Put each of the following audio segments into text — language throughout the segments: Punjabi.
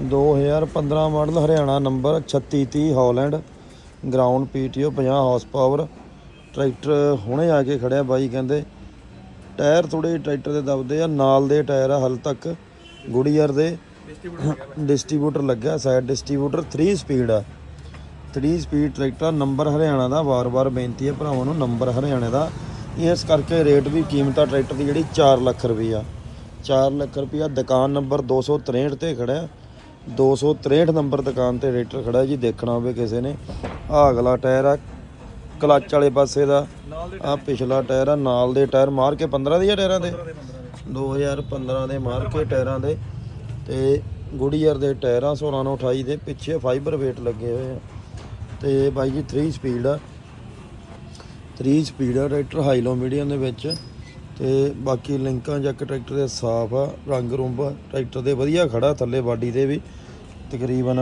2015 model Haryana number 3630 Holland, ground PTO 50 horse power tractor ਹੁਣੇ ਆ ਕੇ ਖੜਿਆ ਬਾਈ ਕਹਿੰਦੇ, ਟਾਇਰ ਥੋੜੇ ਟਰੈਕਟਰ ਦੇ ਦਬਦੇ ਆ, ਨਾਲ ਦੇ ਟਾਇਰ ਆ ਹਲ ਤੱਕ। ਗੁੜੀਅਰ ਦੇ ਡਿਸਟ੍ਰੀਬਿਊਟਰ ਲੱਗਿਆ, ਸਾਈਡ ਡਿਸਟ੍ਰੀਬਿਊਟਰ 3 ਸਪੀਡ ਆ। 3 ਸਪੀਡ ਟਰੈਕਟਰ ਨੰਬਰ ਹਰਿਆਣਾ ਦਾ, ਵਾਰ-ਵਾਰ ਬੇਨਤੀ ਹੈ ਭਰਾਵਾਂ ਨੂੰ, ਨੰਬਰ ਹਰਿਆਣੇ ਦਾ। ਇਸ ਕਰਕੇ ਰੇਟ ਵੀ ਕੀਮਤ ਆ ਟਰੈਕਟਰ ਦੀ ਜਿਹੜੀ 4 ਲੱਖ ਰੁਪਈਆ। 4 ਲੱਖ ਰੁਪਈਆ ਦੁਕਾਨ ਨੰਬਰ 263 ਤੇ ਖੜਿਆ। 263 ਨੰਬਰ ਦੁਕਾਨ ਤੇ ਟਰੈਕਟਰ ਖੜਾ ਜੀ, ਦੇਖਣਾ ਹੋਵੇ ਕਿਸੇ ਨੇ। ਆ ਅਗਲਾ ਟਾਇਰ ਆ, ਕਲਚ ਵਾਲੇ ਪਾਸੇ ਦਾ। ਆ ਪਿਛਲਾ ਟਾਇਰ ਆ, ਨਾਲ ਦੇ ਟਾਇਰ ਮਾਰ ਕੇ 15 ਦੇ ਆ ਟਾਇਰਾਂ ਦੇ? 2015 ਦੇ ਮਾਰ ਕੇ ਟਾਇਰਾਂ ਦੇ। ਤੇ ਗੁੜੀਅਰ ਦੇ ਟਾਇਰਾਂ 16 ਨੂੰ 28 ਦੇ, ਪਿੱਛੇ ਫਾਈਬਰ ਵੇਟ ਲੱਗੇ ਹੋਏ ਆ। ਤੇ ਬਾਈ ਜੀ 3 ਸਪੀਡ ਆ। 3 ਸਪੀਡ ਆ ਟਰੈਕਟਰ ਹਾਈ ਲੋ ਮੀਡੀਅਮ ਦੇ ਵਿੱਚ। ਤੇ ਬਾਕੀ ਲਿੰਕਾਂ ਜੱਕ ਟਰੈਕਟਰ ਦੇ ਸਾਫ਼ ਆ, ਰੰਗ ਰੁੰਬ, ਟਰੈਕਟਰ ਦੇ ਵਧੀਆ ਖੜਾ ਥੱਲੇ ਬਾਡੀ ਦੇ ਵੀ। ਤਕਰੀਬਨ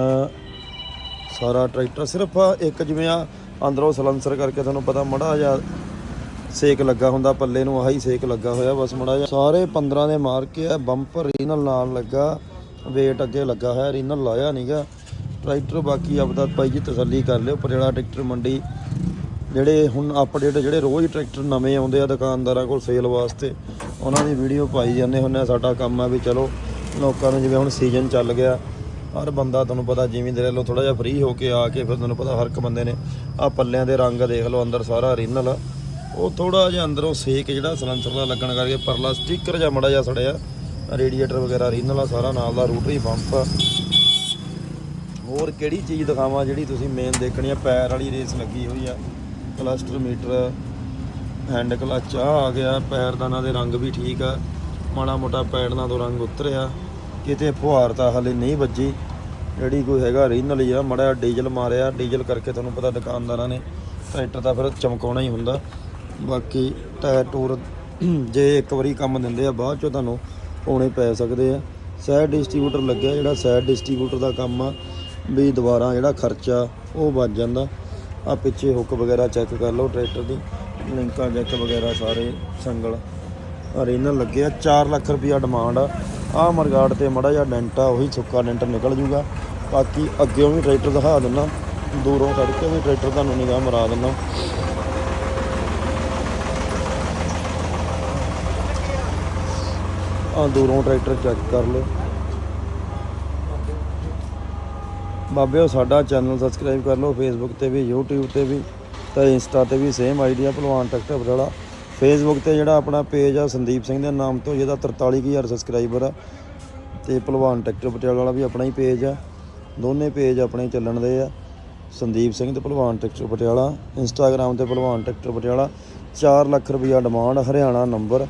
ਸਾਰਾ ਟਰੈਕਟਰ ਸਿਰਫ ਇੱਕ ਜਿਵੇਂ ਆ, ਅੰਦਰੋਂ ਸਲੰਸਰ ਕਰਕੇ ਤੁਹਾਨੂੰ ਪਤਾ ਮੜਾ ਜਾ ਸੇਕ ਲੱਗਾ ਹੁੰਦਾ, ਪੱਲੇ ਨੂੰ ਆਹੀ ਸੇਕ ਲੱਗਾ ਹੋਇਆ, ਬਸ ਮੜਾ ਜਾ ਸਾਰੇ 15 ਦੇ ਮਾਰ ਕੇ ਆ, ਬੰਪਰ ਰੀਨਲ ਨਾਲ ਲੱਗਾ ਵੇਟ ਅੱਗੇ ਲੱਗਾ ਹੋਇਆ, ਰੀਨਲ ਲਾਇਆ ਨਹੀਂਗਾ ਟਰੈਕਟਰ ਬਾਕੀ ਆਪਦਾ ਭਾਈ ਜੀ ਤਸੱਲੀ ਕਰ ਲਿਓ, ਪਰ ਜਿਹੜਾ ਟਰੈਕਟਰ ਮੰਡੀ ਜਿਹੜੇ ਹੁਣ ਅਪਡੇਟ ਜਿਹੜੇ ਰੋਜ਼ ਟਰੈਕਟਰ ਨਵੇਂ ਆਉਂਦੇ ਆ ਦੁਕਾਨਦਾਰਾਂ ਕੋਲ ਸੇਲ ਵਾਸਤੇ, ਉਹਨਾਂ ਦੀ ਵੀਡੀਓ ਪਾਈ ਜਾਂਦੇ ਹੁੰਦੇ ਆ, ਸਾਡਾ ਕੰਮ ਆ ਵੀ ਚਲੋ ਲੋਕਾਂ ਨੂੰ ਜਿਵੇਂ ਹੁਣ ਸੀਜ਼ਨ ਚੱਲ ਗਿਆ, ਹਰ ਬੰਦਾ ਤੁਹਾਨੂੰ ਪਤਾ ਜਿਵੇਂ ਦੇ ਲੋ ਥੋੜਾ ਜਿਹਾ ਫ੍ਰੀ ਹੋ ਕੇ ਆ ਕੇ ਫਿਰ ਤੁਹਾਨੂੰ ਪਤਾ ਹਰ ਇੱਕ ਬੰਦੇ ਨੇ ਆ ਪੱਲਿਆਂ ਦੇ ਰੰਗ ਦੇਖ ਲਓ, ਅੰਦਰ ਸਾਰਾ ਰੀਨਲ ਆ। ਉਹ ਥੋੜਾ ਜਿਹਾ ਅੰਦਰੋਂ ਸੇਕ ਜਿਹੜਾ ਸਲੈਂਸਰ ਦਾ ਲੱਗਣ ਕਰਕੇ ਪਰਲਾ ਸਟicker ਜਾਂ ਮੜਾ ਜਿਹਾ ਸੜਿਆ ਰੇਡੀਏਟਰ ਵਗੈਰਾ ਰੀਨਲ ਆ, ਸਾਰਾ ਨਾਲ ਦਾ ਰੋਟਰੀ ਪੰਪ ਆ। ਹੋਰ ਕਿਹੜੀ ਚੀਜ਼ ਦਿਖਾਵਾਂ ਜਿਹੜੀ ਤੁਸੀਂ ਮੇਨ ਦੇਖਣੀ ਆ, ਪੈਰ ਵਾਲੀ ਰੇਸ ਲੱਗੀ ਹੋਈ ਆ। ਕਲਸਟਰ ਮੀਟਰ ਹੈਂਡ ਕਲਚ ਆ ਆ ਗਿਆ। ਪੈਰਦਾਨਾਂ ਦੇ ਰੰਗ ਵੀ ਠੀਕ ਆ। ਮਾੜਾ ਮੋਟਾ ਪੈਡਲਾਂ ਤੋਂ ਰੰਗ ਉਤਰਿਆ। ਕਿਤੇ ਫੁਹਾਰ ਤਾਂ ਹਲੇ ਨਹੀਂ ਵੱਜੀ। ਜਿਹੜੀ ਕੋਈ ਹੈਗਾ ਰੀਨਲ ਹੀ ਆ, ਮੜਾ ਡੀਜ਼ਲ ਮਾਰਿਆ। ਡੀਜ਼ਲ ਕਰਕੇ ਤੁਹਾਨੂੰ ਪਤਾ ਦੁਕਾਨਦਾਰਾਂ ਨੇ ਟਰੈਕਟਰ ਤਾਂ ਫਿਰ ਚਮਕਾਉਣਾ ਹੀ ਹੁੰਦਾ। ਬਾਕੀ ਟਾਇਰ ਟੂਰ ਜੇ ਇੱਕ ਵਾਰੀ ਕੰਮ ਦਿੰਦੇ ਆ, ਬਾਅਦ ਚੋਂ ਤੁਹਾਨੂੰ ਪਾਉਣੇ ਪੈ ਸਕਦੇ ਆ। ਸਾਈਡ ਡਿਸਟ੍ਰੀਬਿਊਟਰ ਲੱਗਿਆ ਜਿਹੜਾ ਸਾਈਡ ਡਿਸਟ੍ਰੀਬਿਊਟਰ ਦਾ ਕੰਮ ਆ। ਵੀ ਦੁਬਾਰਾ ਜਿਹੜਾ ਖਰਚਾ, ਉਹ ਬਚ ਜਾਂਦਾ। ਆ ਪਿੱਛੇ ਹੁੱਕ ਵਗੈਰਾ ਚੈੱਕ ਕਰ ਲਓ, ਟਰੈਕਟਰ ਦੀ, ਲਿੰਕਾਂ ਜੈਕ ਵਗੈਰਾ ਸਾਰੇ ਸੰਗਲ। ਰੀਨਲ ਲੱਗਿਆ 4 ਲੱਖ ਰੁਪਿਆ ਡਿਮਾਂਡ ਆ। ਆਹ ਮਰਗਾੜ ਤੇ ਮੜਾ ਜਿਹਾ ਡੈਂਟ ਆ, ਉਹੀ ਸੁੱਕਾ ਡੈਂਟ ਨਿਕਲ ਜੂਗਾ। ਬਾਕੀ ਅੱਗੇੋਂ ਵੀ ਟਰੈਕਟਰ ਦਿਖਾ ਦਿੰਦਾ, ਦੂਰੋਂ ਕੱਢ ਕੇ ਵੀ ਟਰੈਕਟਰ ਤੁਹਾਨੂੰ ਨਿਗਾਹ ਮਰਾ ਦਿੰਦਾ। ਆ ਦੂਰੋਂ ਟਰੈਕਟਰ ਚੈੱਕ ਕਰ ਲਓ। ਬਾਬਿਓ, ਸਾਡਾ ਚੈਨਲ ਸਬਸਕ੍ਰਾਈਬ ਕਰ ਲਓ ਫੇਸਬੁੱਕ ਤੇ ਵੀ, YouTube ਤੇ ਵੀ, ਤੇ ਇੰਸਟਾ ਤੇ ਵੀ ਸੇਮ ਆਈਡੀ ਆ, ਭਲਵਾਨ ਟਰੈਕਟਰ ਬਟਾਲਾ ਫੇਸਬੁੱਕ ਤੇ ਜਿਹੜਾ ਆਪਣਾ ਪੇਜ ਆ, ਸੰਦੀਪ ਸਿੰਘ ਦੇ ਨਾਮ ਤੋਂ, ਜਿਹਦਾ 43000 ਸਬਸਕ੍ਰਾਈਬਰ ਆ, ਤੇ ਭਲਵਾਨ ਟਰੈਕਟਰ ਪਟਿਆਲਾ ਵਾਲਾ ਵੀ ਆਪਣਾ ਹੀ ਪੇਜ ਆ। ਦੋਨੇ ਪੇਜ ਆਪਣੇ ਚੱਲਣ ਦੇ ਆ। ਸੰਦੀਪ ਸਿੰਘ ਤੇ ਭਲਵਾਨ ਟਰੈਕਟਰ ਪਟਿਆਲਾ ਇੰਸਟਾਗ੍ਰam ਤੇ ਭਲਵਾਨ ਟਰੈਕਟਰ ਪਟਿਆਲਾ। 4 ਲੱਖ ਰੁਪਈਆ ਡਿਮਾਂਡ ਹਰਿਆਣਾ ਨੰਬਰ